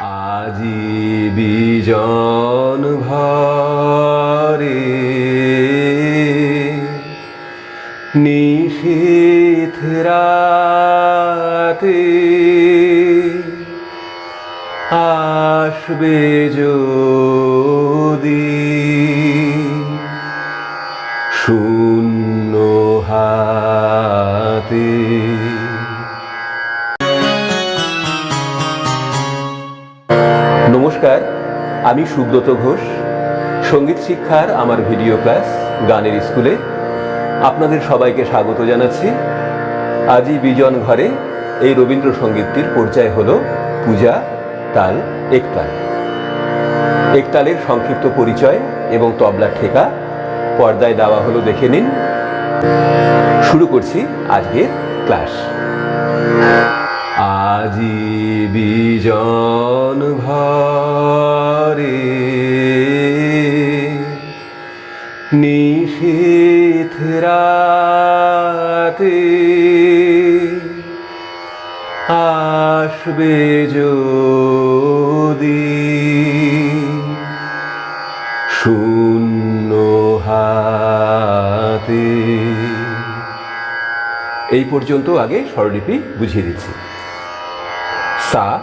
আজি বিজন ভরে নিশীথ রাতে আসবে যদি নমস্কার, আমি সুব্রত ঘোষ। সংগীত শিক্ষার আমার ভিডিও ক্লাস গানের স্কুলে আপনাদের সবাইকে স্বাগত জানাচ্ছি। আজই বিজন ঘরে এই রবীন্দ্রসঙ্গীতটির পর্যায় হল পূজা তাল একতাল। একতালের সংক্ষিপ্ত পরিচয় এবং তবলা ঠেকা পর্দায় দেওয়া হলো দেখে নিন। শুরু করছি আজকের ক্লাস। আজি বিজন ঘরে নিশীথ রাতে আসবে যদি শূন্য হাতে। এই পর্যন্ত আগে স্বরলিপি বুঝিয়ে দিচ্ছি। সা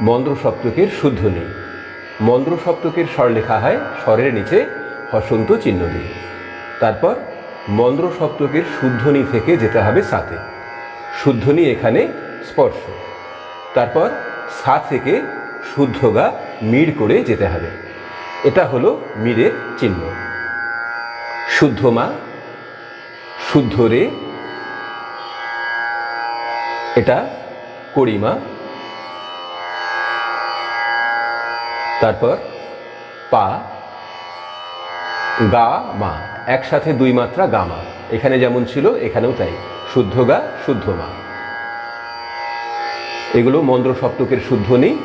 মন্দ্র সপ্তকের শুদ্ধ নেই মন্দ্র সপ্তকের স্বর লেখা হয় স্বরের নিচে হসন্ত চিহ্ন দিয়ে। তারপর মন্দ্র সপ্তকের শুদ্ধনি থেকে যেতে হবে সাতে। শুদ্ধনি এখানে স্পর্শ। তারপর সা থেকে শুদ্ধ গা মিড় করে যেতে হবে। এটা হলো মিড়ের চিহ্ন। শুদ্ধ মা, শুদ্ধ রে, এটা করিমা। তারপর পা, গা, মা, একসাথে দুই মাত্রা গামা এখানে যেমন ছিল, এখানেও তাই। শুদ্ধ গা, শুদ্ধ মা। এগুলো মন্দ্র সপ্তকের শুদ্ধ নেই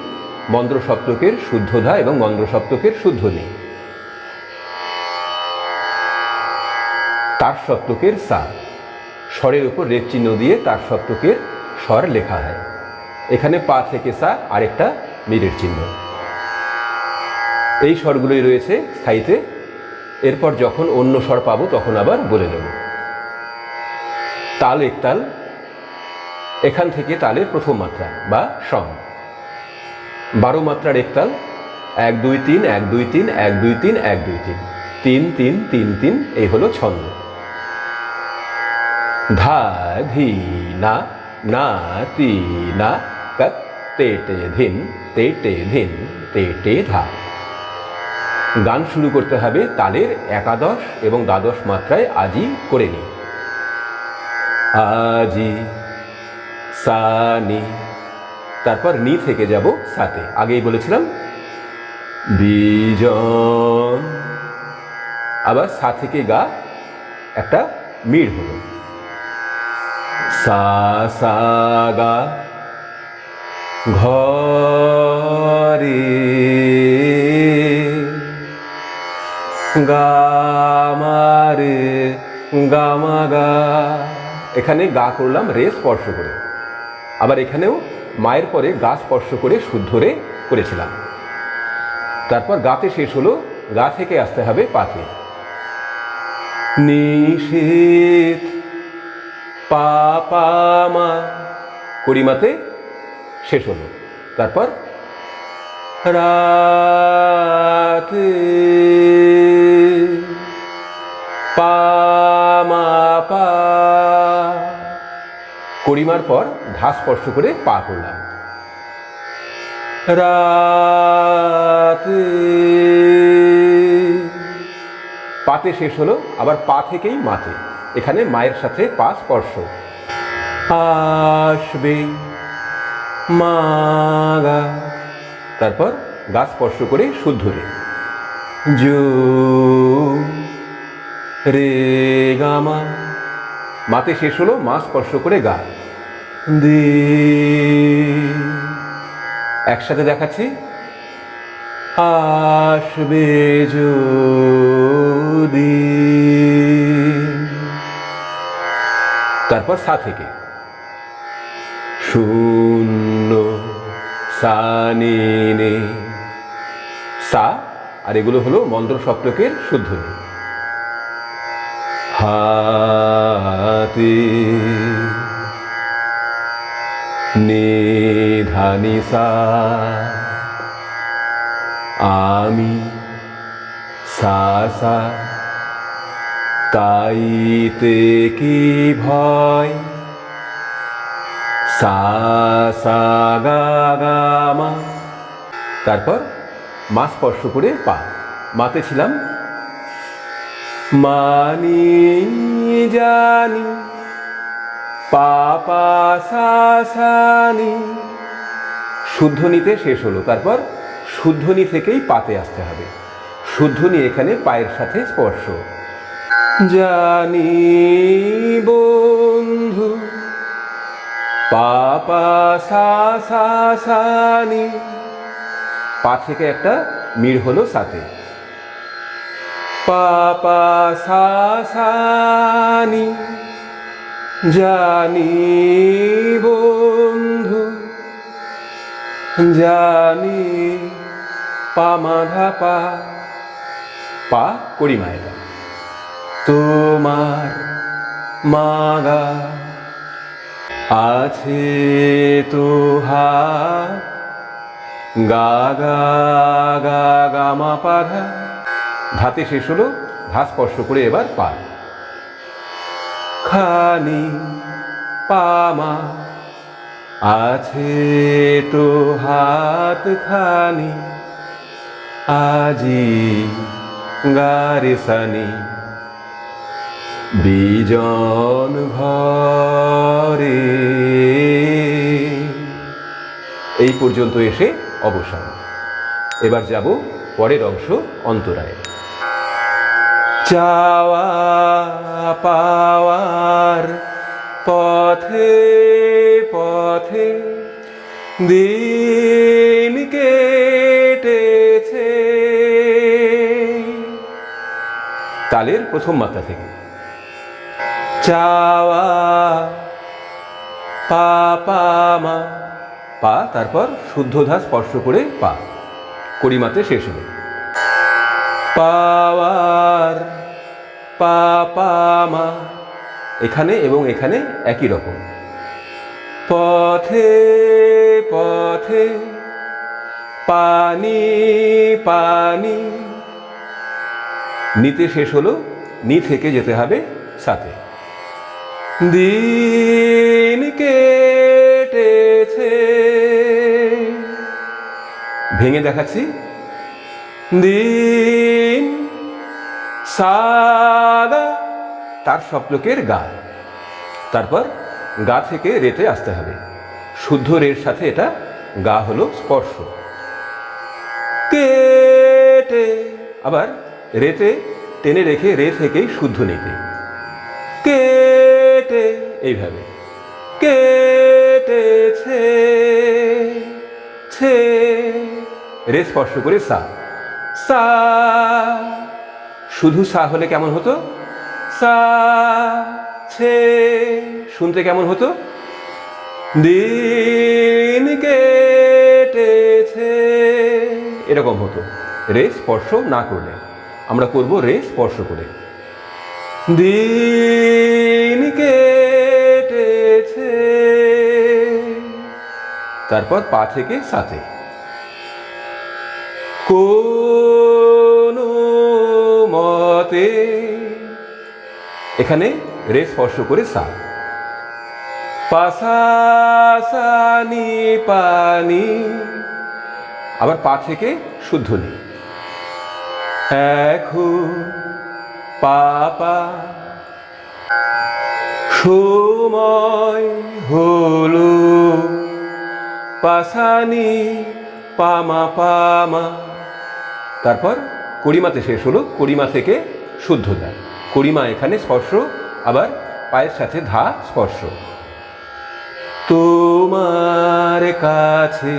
মন্দ্র সপ্তকের শুদ্ধধা এবং মন্দ্র সপ্তকের শুদ্ধ নেই। তার সপ্তকের সা। স্বরের উপর রেপ চিহ্ন দিয়ে তার সপ্তকের স্বর লেখা হয়। এখানে পা থেকে সা আরেকটা মিরের চিহ্ন। এই স্বরগুলোই রয়েছে স্থায়ীতে। এরপর যখন অন্য স্বর পাবো, তখন আবার বলে নেব। তাল একতাল এখান থেকে তালের প্রথম মাত্রা বা সম। বারো মাত্রার একতাল এক, দুই, তিন, এক, দুই, তিন, এক, দুই, তিন, এক, দুই, তিন তিন তিন তিন তিন, এই হলো ছন্দ। ধা, ধি, না না, তি, না তেটে ধিন তেটে ধিন, তেটে ধা। গান শুরু করতে হবে তালের একাদশ এবং দ্বাদশ মাত্রায় আজি করে নি আজি, সানি। তারপর নি থেকে যাব সাতে। আগেই বলেছিলাম, বিজন। আবার সা থেকে গা একটা মিড় হলো। সা সা, গা। ঘরে গামারে গামা গা এখানে গা করলাম রে স্পর্শ করে। আবার এখানেও মায়ের পরে গা স্পর্শ করে শুদ্ধ রে করেছিলাম। তারপর গাতে শেষ হলো, গা থেকে আসতে হবে পাতে। নিষেধ পাপামা করিমাতে শেষ হলো। তারপর, রাতে পা করিমার পর ধা স্পর্শ করে পা করলাম। রাতে পাতে শেষ হলো, আবার পা থেকেই মাতে। এখানে মায়ের সাথে পা স্পর্শ। আসবে মাগা। তারপর গা স্পর্শ করে শুদ্ধ রে। জো রে গামা মাতে শেষ হলো, মা স্পর্শ করে গা। দে। একসাথে দেখাচ্ছি। আসবে যদি। তারপর সা থেকে। শূন্য। সা নি সা, আর এগুলো হলো মন্দ্র সপ্তকের শুদ্ধ হাতে নিধানি সা, আমি সা সা, তাইতে কি ভয়? সা সা, গা গা, মা। তারপর মা স্পর্শ করে পা। মাতে ছিলাম, মানি, জানি, পাপা সানি। শুদ্ধনীতে শেষ হলো। তারপর শুদ্ধনী থেকেই পাতে আসতে হবে। শুদ্ধনী এখানে পায়ের সাথে স্পর্শ। জানি, বন্ধু পাপা সা সা সানি পা থেকে একটা মির হলো সাথে। পাপা সা সানি জানি বন্ধু, জানি পা মাধা পা পা করি মায়েরা তোমার মাগা আছে তো হাত গা গা গা গা, মা, পা, ধা। ধাতে শেষ হলো, ধা স্পর্শ করে এবার পা। খানি পামা আছে তো হাত খানি। আজি গারে সানি। বিজন ঘরে এই পর্যন্ত এসে অবসান এবার যাব পরের অংশ অন্তরায়। চাওয়া পাওয়ার পথে পথে দিন কেটেছে। তালের প্রথম মাত্রা থেকে। চাওয়া, পা পা, মা। পা, তারপর শুদ্ধ ধা স্পর্শ করে পা। কড়িমাতে শেষ হলো। পাওয়ার, পা পা, মা। এখানে এবং এখানে একই রকম। পথে পথে, পানি পানি। নিতে শেষ হলো, নি থেকে যেতে হবে সাথে। দিন কেটেছে। ভেঙে দেখাচ্ছি। দিন সাদা তার সপ্তকের গা তারপর গা থেকে রেতে আসতে হবে। শুদ্ধ রের সাথে এটা গা হলো স্পর্শ। কেটে আবার রেতে টেনে রেখে রে থেকেই শুদ্ধ নিতে এইভাবে। কেটেছে, ছে, রে স্পর্শ করে সা। সা, শুধু সা হলে কেমন হতো? সা, ছে, শুনতে কেমন হতো? দিন কেটেছে, এরকম হতো। রে স্পর্শ না করলে। আমরা করব রে স্পর্শ করে। দিন কেটেছে তারপর পা থেকে সাথে। মতে এখানে রে স্পর্শ করে সা পাশাসানি পানি, আবার পা থেকে শুদ্ধ নেই এখন পাপা, সময় হলো পাশানি, পামা পামা। তারপর কড়িমাতে শেষ হলো কড়িমা থেকে শুদ্ধতা কড়িমা এখানে স্পর্শ, আবার পায়ের সাথে ধা স্পর্শ। তোমার কাছে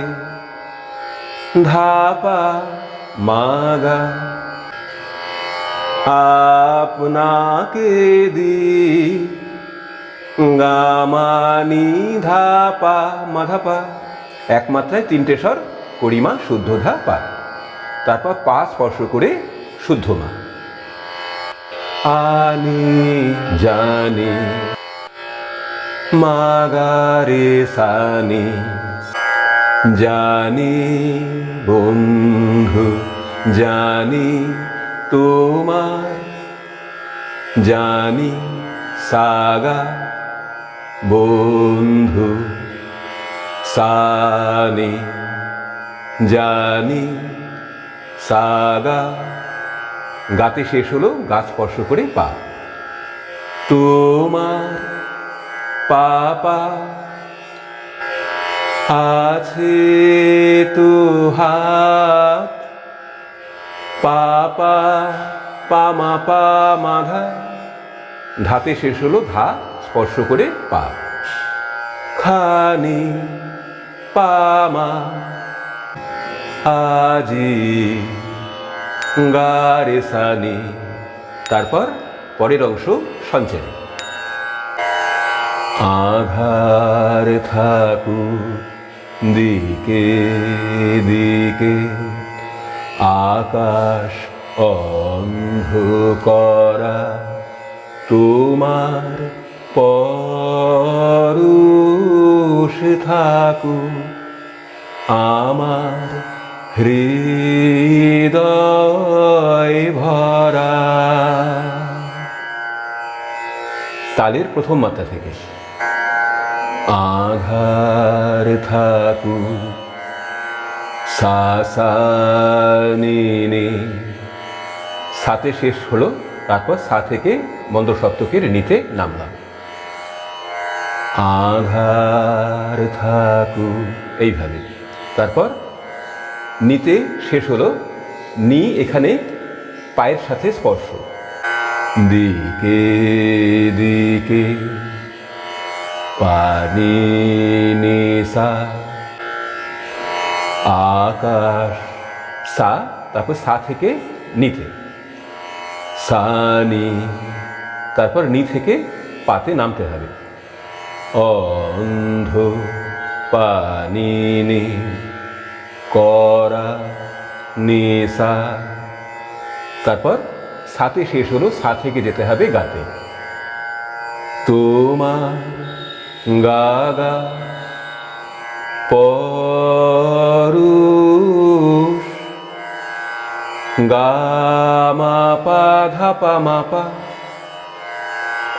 ধাপা মাগা। আপনাকে দি গামানি ধাপা, মাধাপা। এক মাত্রায় তিনটে স্বর করিমা শুদ্ধ ধা পা। তারপর পা স্পর্শ করে শুদ্ধ মা। আনি, জানি, মাগারে সানি। জানি, বন্ধু, জানি তোমার জানি, সাগা, বন্ধু। সানি, জানি সাগা গাতে শেষ হলো গা স্পর্শ করে পা। তোমার পাপা আছে তো হাত। পাপা, পামা পা মাধা ধাতে শেষ হলো ধা স্পর্শ করে পা। খানি পামা। আজি গারে সানি। তারপর পরের অংশ সঞ্চারী আধার থাকু দিকে দিকে, আকাশ অন্ধ করা তোমার পরুষ থাকু। আমার হৃদয় ভরা। তালের প্রথম মাত্রা থেকে। আঘার থাকু সাসানি সাথে শেষ হলো, তারপর সা থেকে মন্দ সপ্তকের নিতে নামলাম। আধার থাকু এইভাবে। তারপর নিতে শেষ হলো। নি এখানে পায়ের সাথে স্পর্শ। দিকে দিকে, পানি নিসা আকাশ, সা, তারপর সা থেকে নিতে। সানি তারপর নি থেকে পাতে নামতে হবে। অন্ধ পানিনি করা নিসা তারপর সাতে শেষ হলো সা থেকে যেতে হবে গাতে। তোমার গাগা পরুষ। গামা পা ধাপা মাপা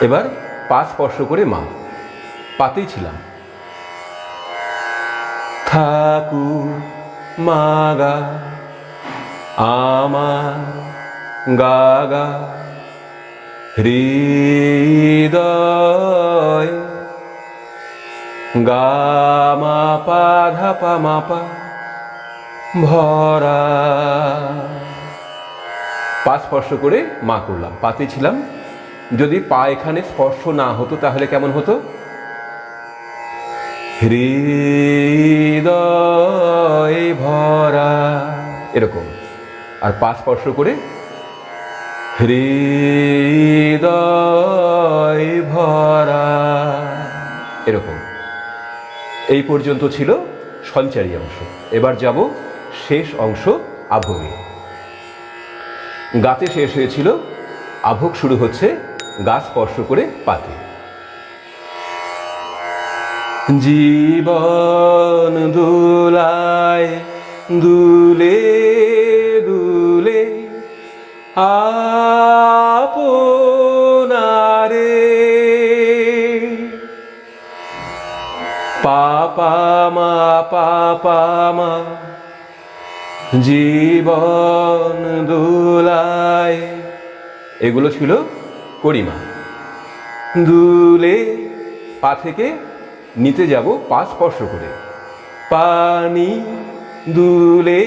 এবার পা স্পর্শ করে মা। পাতেই ছিলাম। থাকু মাগা, আমার গাগা, হৃদয়, গামা পা, ধাপা মাপা, ভরা। পা স্পর্শ করে মা করলাম। পাতে ছিলাম। যদি পা এখানে স্পর্শ না হতো, তাহলে কেমন হতো? হৃদয় ভরা। এরকম। আর পা স্পর্শ করে হৃদয় ভরা। এরকম। এই পর্যন্ত ছিল সঞ্চারী অংশ। এবার যাব শেষ অংশ আভোগে গাতে শেষ হয়েছিল, আভোগ শুরু হচ্ছে গা স্পর্শ করে পাতে। জীবন দুলায়, দুলে দুলে আপনারে। পাপা মা পাপা মা, জীবন দুলায়। এগুলো ছিল করিমা দুলে, পা থেকে নিতে যাব পা স্পর্শ করে। পানি দুলে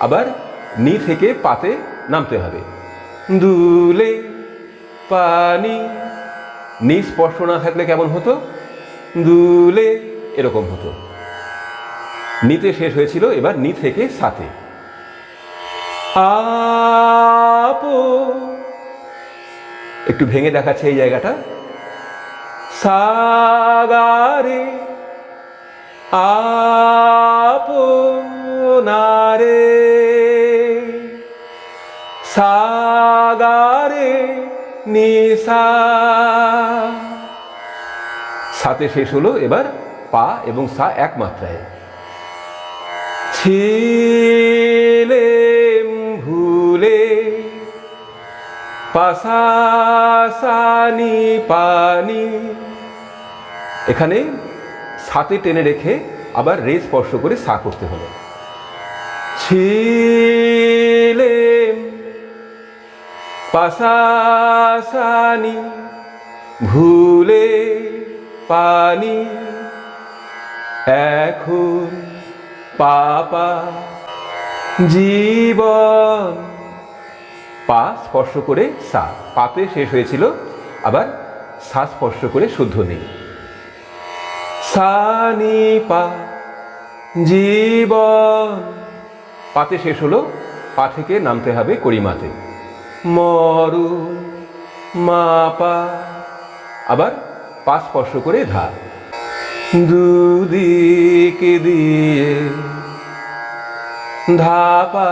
আবার নি থেকে পাতে নামতে হবে। দুলে পানি, নি স্পর্শ না থাকলে কেমন হতো? দুলে এরকম হতো। নিতে শেষ হয়েছিল এবার নি থেকে সাথে আপো, একটু ভেঙে দেখাচ্ছে এই জায়গাটা। সাগারে আপনারে। সাগারে নিসা সাথে শেষ হলো এবার পা এবং সা এক মাত্রায়। ছিলেম ভুলে পাশাসানি পানি এখানে সাথে টেনে রেখে আবার রে স্পর্শ করে সা করতে হলো। ছিলেম পাশাসানি ভুলে পানি, এখন পাপা জীবন। পা স্পর্শ করে সা, পাতে শেষ হয়েছিল, আবার সা স্পর্শ করে শুদ্ধ নেই। সানি পা, জীবন। পাতে শেষ হলো, পা থেকে নামতে হবে করিমাতে। মরু মাপা আবার পা স্পর্শ করে ধা। দুদিক দিয়ে ধাপা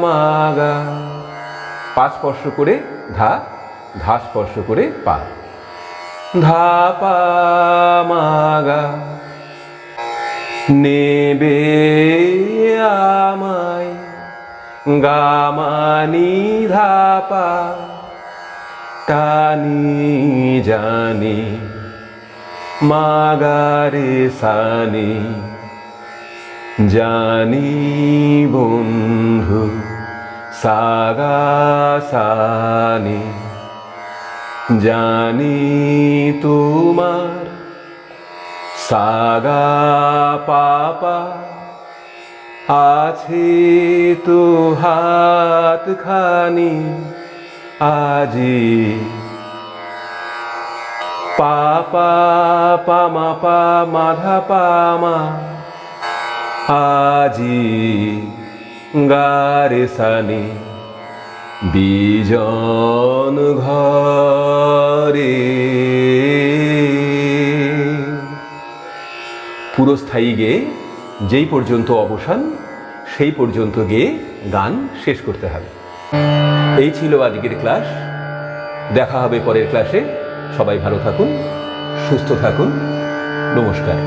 মাগা। পা স্পর্শ করে ধা ধা স্পর্শ করে পা। ধাপা মাগা নেবে আমায় গামানি ধাপা টানি জানি মাগারে সানি জানি বন্ধু সাগা সানি জানি তোমার সাগা পাপা আছে তো হাত খানি আজি পাপা পামা পা মাধা পামা আজি গারে সানি বিজন ঘরে। পুরস্থায়ী গেয়ে যেই পর্যন্ত অবসান, সেই পর্যন্ত গেয়ে গান শেষ করতে হবে। এই ছিল আজকের ক্লাস। দেখা হবে পরের ক্লাসে। সবাই ভালো থাকুন, সুস্থ থাকুন। নমস্কার।